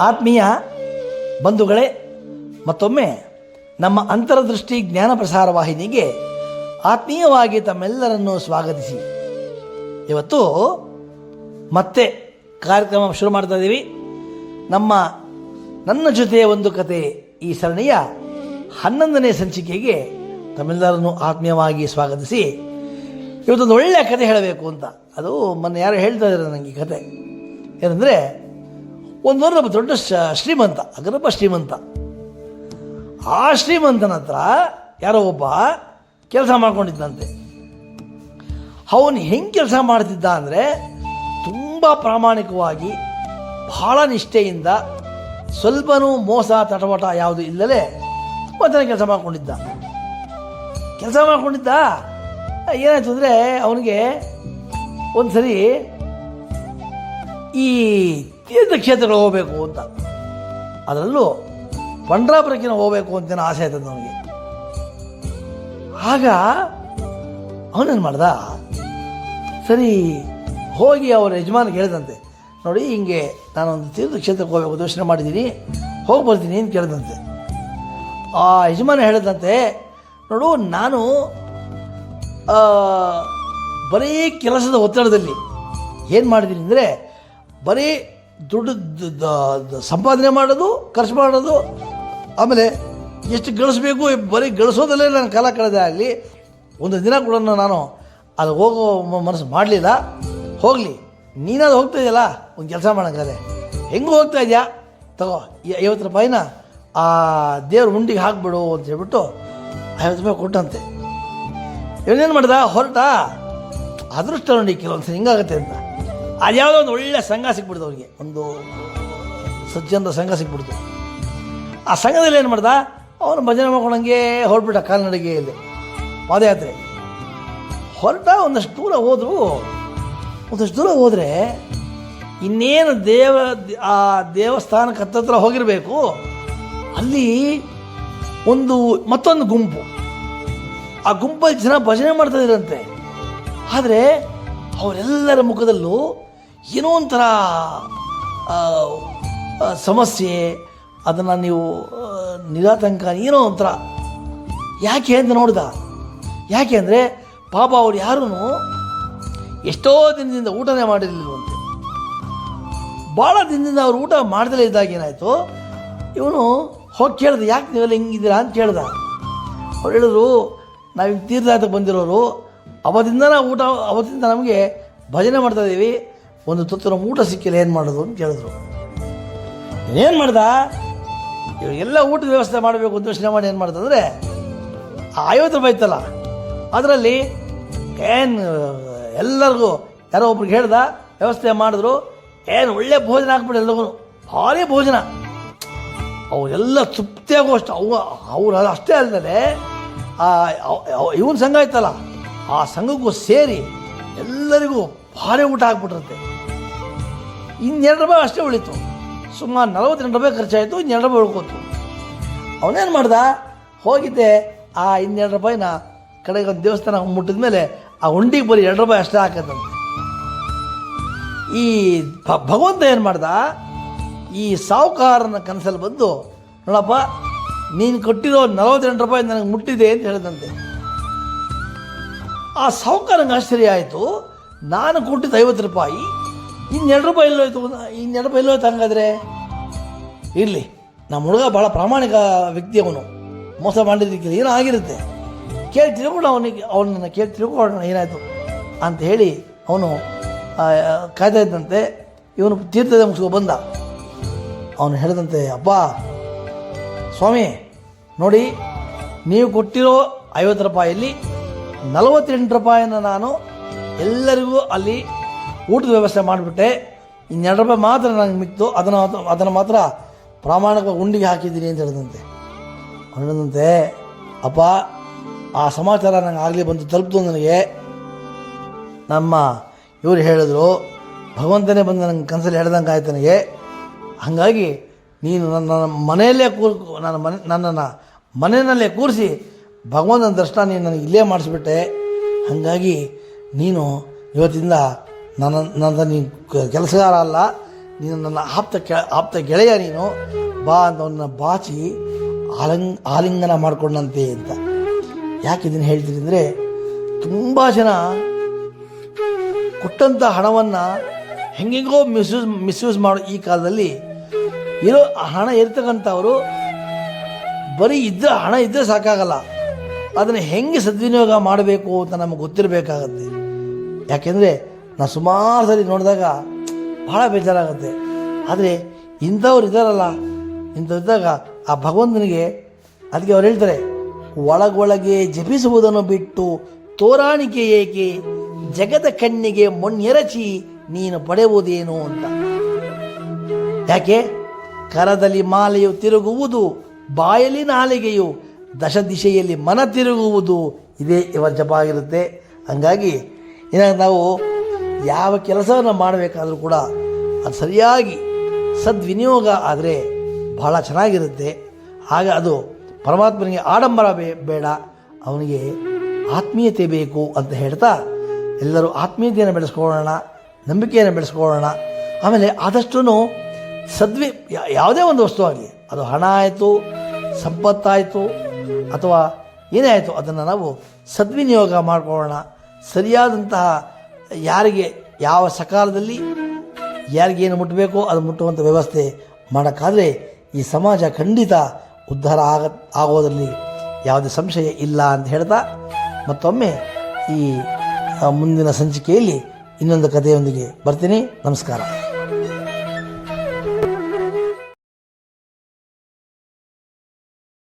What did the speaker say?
ಆತ್ಮೀಯ ಬಂಧುಗಳೇ, ಮತ್ತೊಮ್ಮೆ ನಮ್ಮ ಅಂತರದೃಷ್ಟಿ ಜ್ಞಾನ ಪ್ರಸಾರ ವಾಹಿನಿಗೆ ಆತ್ಮೀಯವಾಗಿ ತಮ್ಮೆಲ್ಲರನ್ನು ಸ್ವಾಗತಿಸಿ. ಇವತ್ತು ಮತ್ತೆ ಕಾರ್ಯಕ್ರಮ ಶುರು ಮಾಡ್ತಾ ಇದ್ದೀವಿ ನಮ್ಮ ನನ್ನ ಜೊತೆಯ ಒಂದು ಕತೆ ಈ ಸರಣಿಯ ಹನ್ನೊಂದನೇ ಸಂಚಿಕೆಗೆ ತಮ್ಮೆಲ್ಲರನ್ನು ಆತ್ಮೀಯವಾಗಿ ಸ್ವಾಗತಿಸಿ. ಇವತ್ತೊಂದು ಒಳ್ಳೆಯ ಕತೆ ಹೇಳಬೇಕು ಅಂತ. ಅದು ಮೊನ್ನೆ ಯಾರು ಹೇಳ್ತಾ ಇದ್ದಾರೆ ನನಗೆ ಈ ಕತೆ. ಏನಂದರೆ ಒಂದು ಒಬ್ಬ ದೊಡ್ಡ ಶ್ರೀಮಂತ, ಅಗರಪ್ಪ ಶ್ರೀಮಂತ. ಆ ಶ್ರೀಮಂತನ ಹತ್ರ ಯಾರೋ ಒಬ್ಬ ಕೆಲಸ ಮಾಡ್ಕೊಂಡಿದ್ದಂತೆ ಅವನು ಹೆಂಗೆ ಕೆಲಸ ಮಾಡ್ತಿದ್ದ ಅಂದರೆ ತುಂಬ ಪ್ರಾಮಾಣಿಕವಾಗಿ, ಬಹಳ ನಿಷ್ಠೆಯಿಂದ ಸ್ವಲ್ಪನೂ ಮೋಸ, ತಟವಟ ಯಾವುದು ಇಲ್ಲದೆ ತುಂಬ ಜನ ಕೆಲಸ ಮಾಡ್ಕೊಂಡಿದ್ದ. ಕೆಲಸ ಮಾಡ್ಕೊಂಡಿದ್ದ? ಏನಾಯ್ತು ಅಂದರೆ ಅವನಿಗೆ ಒಂದು ಸರಿ ಈ ತೀರ್ಥಕ್ಷೇತ್ರಗಳು ಹೋಗಬೇಕು ಅಂತ. ಅದರಲ್ಲೂ ಪಂಡ್ರಾಪುರಕ್ಕಿನ ಹೋಗಬೇಕು ಅಂತ ಆಸೆ ಆಯ್ತದ ನನಗೆ. ಆಗ ಅವನೇನು ಮಾಡ್ದ? ಸರಿ, ಹೋಗಿ ಅವರ ಯಜಮಾನಿಗೆ ಕೇಳಿದಂತೆ. ನೋಡಿ, ಹಿಂಗೆ ನಾನೊಂದು ತೀರ್ಥಕ್ಷೇತ್ರಕ್ಕೆ ಹೋಗಬೇಕು, ದರ್ಶನ ಮಾಡಿದ್ದೀನಿ ಹೋಗಿ ಬರ್ತೀನಿ ಅಂತ ಕೇಳಿದಂತೆ. ಆ ಯಜಮಾನ ಹೇಳಿದಂತೆ, ನೋಡು, ನಾನು ಬರೀ ಕೆಲಸದ ಒತ್ತಡದಲ್ಲಿ ಏನು ಮಾಡಿದ್ದೀನಿ ಅಂದರೆ, ಬರೀ ದುಡ್ಡು ಸಂಪಾದನೆ ಮಾಡೋದು, ಖರ್ಚು ಮಾಡೋದು, ಆಮೇಲೆ ಎಷ್ಟು ಗಳಿಸ್ಬೇಕು, ಬರೀ ಗಳಿಸೋದಲ್ಲೇ ನಾನು ಕಾಲ ಕಳೆದೇ ಆಗಲಿ ಒಂದು ದಿನ ಕೂಡ ನಾನು ಅಲ್ಲಿ ಹೋಗೋ ಮನಸ್ಸು ಮಾಡಲಿಲ್ಲ. ಹೋಗಲಿ, ನೀನಾದ್ರು ಹೋಗ್ತಾ ಇದೆಯಲ್ಲ, ಒಂದು ಕೆಲಸ ಮಾಡೋಂಗಾದ್ರೆ. ಹೆಂಗೆ ಹೋಗ್ತಾ ಇದೆಯಾ? ತಗೋ ಐವತ್ತು ರೂಪಾಯಿನ ಆ ದೇವ್ರ ಉಂಡಿಗೆ ಹಾಕ್ಬಿಡು ಅಂತ ಹೇಳ್ಬಿಟ್ಟು ಐವತ್ತು ರೂಪಾಯಿ ಕೊಟ್ಟಂತೆ. ಇವನೇನು ಮಾಡ್ದ? ಹೊರಟ, ಅದೃಷ್ಟ ನೋಡಿ ಕೆಲವೊಂದು ಹಿಂಗಾಗತ್ತೆ ಅಂತ. ಅದ್ಯಾವುದೋ ಒಂದು ಒಳ್ಳೆ ಸಂಘ ಸಿಕ್ಬಿಡ್ತು ಅವ್ರಿಗೆ. ಒಂದು ಸಜ್ಜನರ ಸಂಘ ಸಿಕ್ಬಿಡ್ತು ಆ ಸಂಘದಲ್ಲಿ ಏನು ಮಾಡ್ದ? ಅವನು ಭಜನೆ ಮಾಡ್ಕೊಂಡಂಗೆ ಹೊರಟ್ಬಿಟ್ಟ ಕಾಲ್ನಡಿಗೆಯಲ್ಲಿ ಪಾದಯಾತ್ರೆ. ಹೊರಟ ಒಂದಷ್ಟು ದೂರ ಹೋದರು. ಒಂದಷ್ಟು ದೂರ ಹೋದರೆ ಇನ್ನೇನು ದೇವ, ಆ ದೇವಸ್ಥಾನಕ್ಕೆ ಹತ್ತತ್ರ ಹೋಗಿರಬೇಕು. ಅಲ್ಲಿ ಒಂದು, ಮತ್ತೊಂದು ಗುಂಪು. ಆ ಗುಂಪಲ್ಲಿ ಜನ ಭಜನೆ ಮಾಡ್ತಾ ಇದ್ರಂತೆ. ಆದರೆ ಅವರೆಲ್ಲರ ಮುಖದಲ್ಲೂ ಏನೋ ಒಂಥರ ಸಮಸ್ಯೆ, ಅದನ್ನು ನೀವು ನಿರಾತಂಕ, ಏನೋ ಒಂಥರ. ಯಾಕೆ ಅಂತ ನೋಡ್ದ? ಯಾಕೆ ಅಂದರೆ, ಪಾಪ ಅವ್ರು ಯಾರೂ ಎಷ್ಟೋ ದಿನದಿಂದ ಊಟನೇ ಮಾಡಿರಲಿಲ್ವಂತೆ. ಭಾಳ ದಿನದಿಂದ ಅವ್ರು ಊಟ ಮಾಡ್ದಲೇ ಇದ್ದಾಗ ಏನಾಯಿತು? ಇವನು ಹೋಗಿ ಕೇಳ್ದೆ, ಯಾಕೆ ನೀವೆಲ್ಲ ಹಿಂಗಿದ್ದೀರಾ? ಅಂತ ಕೇಳ್ದ. ಅವ್ರು ಹೇಳಿದ್ರು, ನಾವು ಹಿಂಗೆ ತೀರ್ಥಯಾತ್ರಕ್ಕೆ ಬಂದಿರೋರು ಅವತ್ತಿಂದ ಊಟ, ಅವತ್ತಿಂದ ನಮಗೆ ಭಜನೆ ಮಾಡ್ತಾ ಇದ್ದೀವಿ ಒಂದು ತುತ್ತಿನ ಊಟ ಸಿಕ್ಕಿಲ್ಲ ಏನು ಮಾಡೋದು ಅಂತ ಕೇಳಿದ್ರು. ಏನು ಮಾಡ್ದ? ಎಲ್ಲ ಊಟದ ವ್ಯವಸ್ಥೆ ಮಾಡಬೇಕು ಅಂತ ಯೋಚನೆ ಮಾಡಿ ಏನು ಮಾಡ್ತಂದರೆ ಆ ಐವತ್ತು ರೂಪಾಯಿ ಇತ್ತಲ್ಲ ಅದರಲ್ಲಿ ಏನು ಎಲ್ಲರಿಗೂ ಯಾರೋ ಒಬ್ರಿಗೆ ಹೇಳ್ದ ವ್ಯವಸ್ಥೆ ಮಾಡಿದ್ರು ಏನು ಒಳ್ಳೆ ಭೋಜನ ಹಾಕ್ಬಿಡಿ ಎಲ್ಲರಿಗೂ ಭಾರಿ ಭೋಜನ. ಅವರೆಲ್ಲ ತೃಪ್ತಿಯಾಗುವಷ್ಟು ಅವು ಅವ್ರು ಅಷ್ಟೇ ಅಲ್ಲದೆ ಇವನ್ ಸಂಘ ಇತ್ತಲ್ಲ ಆ ಸಂಘಕ್ಕೂ ಸೇರಿ ಎಲ್ಲರಿಗೂ ಭಾರಿ ಊಟ ಆಗ್ಬಿಟ್ಟಿರುತ್ತೆ ಇನ್ನೆರಡು ರೂಪಾಯಿ ಅಷ್ಟೇ ಉಳಿತು. ಸುಮಾರು ನಲವತ್ತೆಂಟು ರೂಪಾಯಿ ಖರ್ಚಾಯಿತು, ಇನ್ನೆರಡು ರೂಪಾಯಿ ಉಳ್ಕೋತು. ಅವನೇನು ಮಾಡ್ದ? ಹೋಗಿದ್ದೆ, ಆ ಇನ್ನೆರಡು ರೂಪಾಯಿನ ಕಡೆಗೆ ಒಂದು ದೇವಸ್ಥಾನ ಮುಟ್ಟಿದ ಮೇಲೆ ಆ ಉಂಡಿಗೆ ಬರೀ ಎರಡು ರೂಪಾಯಿ ಅಷ್ಟೇ ಹಾಕತ್ತಂತೆ. ಈ ಭಗವಂತ ಏನು ಮಾಡ್ದ? ಈ ಸಾಹುಕಾರನ ಕನಸಲ್ಲಿ ಬಂದು, ನೋಡಪ್ಪ, ನೀನು ಕೊಟ್ಟಿರೋ ನಲವತ್ತೆಂಟು ರೂಪಾಯಿ ನನಗೆ ಮುಟ್ಟಿದೆ ಅಂತ ಹೇಳಿದಂತೆ. ಆ ಸಾಹುಕಾರಂಗೆ ಆಶ್ಚರ್ಯ ಆಯಿತು. ನಾನು ಕೊಟ್ಟಿದ್ದು ಐವತ್ತು ರೂಪಾಯಿ, ಇನ್ನೆರಡು ರೂಪಾಯಿ ಎಲ್ಲೋಯ್ತು ಇನ್ನೆರಡು ರೂಪಾಯಿ ಎಲ್ಲೋಯ್ತು ಹಂಗಾದ್ರೆ ಇರಲಿ, ನಮ್ಮ ಹುಡುಗ ಭಾಳ ಪ್ರಾಮಾಣಿಕ ವ್ಯಕ್ತಿ ಅವನು. ಮೋಸ ಮಾಡಿದ್ದಕ್ಕಿಲ್ಲ ಏನೋ ಆಗಿರುತ್ತೆ. ಕೇಳಿ ತಿಳ್ಕೊಂಡು ಅವನಿಗೆ ಅವನನ್ನು ಕೇಳಿ ತಿಳ್ಕೊಳ್ಳೋಣ ಏನಾಯಿತು ಅಂತ ಹೇಳಿ ಅವನು ಕಾಯ್ತಾ ಇದ್ದಂತೆ. ಇವನು ತೀರ್ಥದ ಮುಗಿಸ್ಕೊ ಬಂದ. ಅವನು ಹೇಳಿದಂತೆ ಅಪ್ಪ ಸ್ವಾಮಿ, ನೋಡಿ, ನೀವು ಕೊಟ್ಟಿರೋ ಐವತ್ತು ರೂಪಾಯಲ್ಲಿ ನಲವತ್ತೆಂಟು ರೂಪಾಯಿನ ನಾನು ಎಲ್ಲರಿಗೂ ಅಲ್ಲಿ ಊಟದ ವ್ಯವಸ್ಥೆ ಮಾಡಿಬಿಟ್ಟೆ. ಇನ್ನೆರಡು ರೂಪಾಯಿ ಮಾತ್ರ ನನಗೆ ಮಿಕ್ತು ಅದನ್ನು ಅದನ್ನು ಮಾತ್ರ ಪ್ರಾಮಾಣಿಕವಾಗಿ ಉಂಡಿಗೆ ಹಾಕಿದ್ದೀನಿ ಅಂತ ಹೇಳಿದಂತೆ. ಅಂದಂತೆ ಅಪ್ಪ, ಆ ಸಮಾಚಾರ ನನಗೆ ಆಗಲಿ ಬಂದು ತಲುಪ್ತು ನನಗೆ. ನಮ್ಮ ಇವರು ಹೇಳಿದರು, ಭಗವಂತನೇ ಬಂದು ನನಗೆ ಕನಸಲ್ಲಿ ಹೇಳ್ದಂಗೆ ಆಯ್ತು ನನಗೆ. ಹಾಗಾಗಿ ನೀನು ನನ್ನ ಮನೆಯಲ್ಲೇ ಕೂರ್ ನನ್ನ ಮನೆ ನನ್ನನ್ನು ಮನೆಯಲ್ಲೇ ಕೂರಿಸಿ ಭಗವಂತನ ದರ್ಶನ ನೀನು ನನಗೆ ಇಲ್ಲೇ ಮಾಡಿಸ್ಬಿಟ್ಟೆ. ಹಾಗಾಗಿ ನೀನು ಇವತ್ತಿಂದ ನನ್ನ ನನ್ನ ನೀನು ಕೆಲಸಗಾರ ಅಲ್ಲ. ನೀನು ನನ್ನ ಆಪ್ತ ಕೆ, ಆಪ್ತ ಗೆಳೆಯ ನೀನು. ಬಾ ಅಂತ ಅವನ್ನ ಬಾಚಿ ಆಲಿಂಗ್, ಆಲಿಂಗನ ಮಾಡಿಕೊಂಡಂತೆ ಅಂತ. ಯಾಕೆ ಇದನ್ನು ಹೇಳ್ತೀನಿ ಅಂದರೆ ತುಂಬ ಜನ ಕೊಟ್ಟಂಥ ಹಣವನ್ನು ಹೆಂಗೆಂಗೋ ಮಿಸ್ಯೂಸ್ ಮಿಸ್ಯೂಸ್ ಮಾಡೋ ಈ ಕಾಲದಲ್ಲಿ. ಇರೋ ಹಣ ಇರ್ತಕ್ಕಂಥವರು ಬರೀ ಇದ್ದರೆ ಹಣ ಇದ್ದರೆ ಸಾಕಾಗಲ್ಲ. ಅದನ್ನು ಹೆಂಗೆ ಸದ್ವಿನಿಯೋಗ ಮಾಡಬೇಕು ಅಂತ ನಮಗೆ ಗೊತ್ತಿರಬೇಕಾಗತ್ತೆ. ಯಾಕೆಂದರೆ ನಾ ಸುಮಾರು ಸರಿ ನೋಡಿದಾಗ ಭಾಳ ಬೇಜಾರಾಗುತ್ತೆ. ಆದರೆ ಇಂಥವ್ರು ಇದ್ದಾರಲ್ಲ, ಇಂಥವ್ರಿದ್ದಾಗ ಆ ಭಗವಂತನಿಗೆ ಅದಕ್ಕೆ ಅವ್ರು ಹೇಳ್ತಾರೆ, ಒಳಗೊಳಗೆ ಜಪಿಸುವುದನ್ನು ಬಿಟ್ಟು ತೋರಾಣಿಕೆ ಏಕೆ, ಜಗದ ಕಣ್ಣಿಗೆ ಮೊಣ್ಣೆರಚಿ ನೀನು ಪಡೆಯುವುದೇನು ಅಂತ. ಯಾಕೆ? ಕರದಲ್ಲಿ ಮಾಲೆಯು ತಿರುಗುವುದು ಬಾಯಲಿ ನಾಲಿಗೆಯು ದಶ ದಿಶೆಯಲ್ಲಿ ಮನ ತಿರುಗುವುದು ಇದೇ ಇವರ ಜಪ ಆಗಿರುತ್ತೆ. ಹಂಗಾಗಿ ಇನ್ನು ನಾವು ಯಾವ ಕೆಲಸವನ್ನು ಮಾಡಬೇಕಾದರೂ ಕೂಡ ಅದು ಸರಿಯಾಗಿ ಸದ್ವಿನಿಯೋಗ ಆದರೆ ಬಹಳ ಚೆನ್ನಾಗಿರುತ್ತೆ. ಆಗ ಅದು ಪರಮಾತ್ಮನಿಗೆ ಆಡಂಬರ ಬೇ, ಬೇಡ. ಅವನಿಗೆ ಆತ್ಮೀಯತೆ ಬೇಕು ಅಂತ ಹೇಳ್ತಾ ಎಲ್ಲರೂ ಆತ್ಮೀಯತೆಯನ್ನು ಬೆಳೆಸ್ಕೊಳ್ಳೋಣ, ನಂಬಿಕೆಯನ್ನು ಬೆಳೆಸ್ಕೊಳ್ಳೋಣ. ಆಮೇಲೆ ಆದಷ್ಟು ಸದ್ವಿ ಯಾವುದೇ ಒಂದು ವಸ್ತು ಆಗಲಿ, ಅದು ಹಣ ಆಯಿತು, ಸಂಪತ್ತಾಯಿತು ಅಥವಾ ಏನೇ ಆಯಿತು, ಅದನ್ನು ನಾವು ಸದ್ವಿನಿಯೋಗ ಮಾಡಿಕೊಳ್ಳೋಣ. ಸರಿಯಾದಂತಹ ಯಾರಿಗೆ ಯಾವ ಸಕಾಲದಲ್ಲಿ ಯಾರಿಗೇನು ಮುಟ್ಟಬೇಕೋ ಅದು ಮುಟ್ಟುವಂಥ ವ್ಯವಸ್ಥೆ ಮಾಡೋಕ್ಕಾದರೆ ಈ ಸಮಾಜ ಖಂಡಿತ ಉದ್ಧಾರ ಆಗ, ಆಗೋದರಲ್ಲಿ ಯಾವುದೇ ಸಂಶಯ ಇಲ್ಲ ಅಂತ ಹೇಳ್ತಾ ಮತ್ತೊಮ್ಮೆ ಈ ಮುಂದಿನ ಸಂಚಿಕೆಯಲ್ಲಿ ಇನ್ನೊಂದು ಕಥೆಯೊಂದಿಗೆ ಬರ್ತೀನಿ. ನಮಸ್ಕಾರ.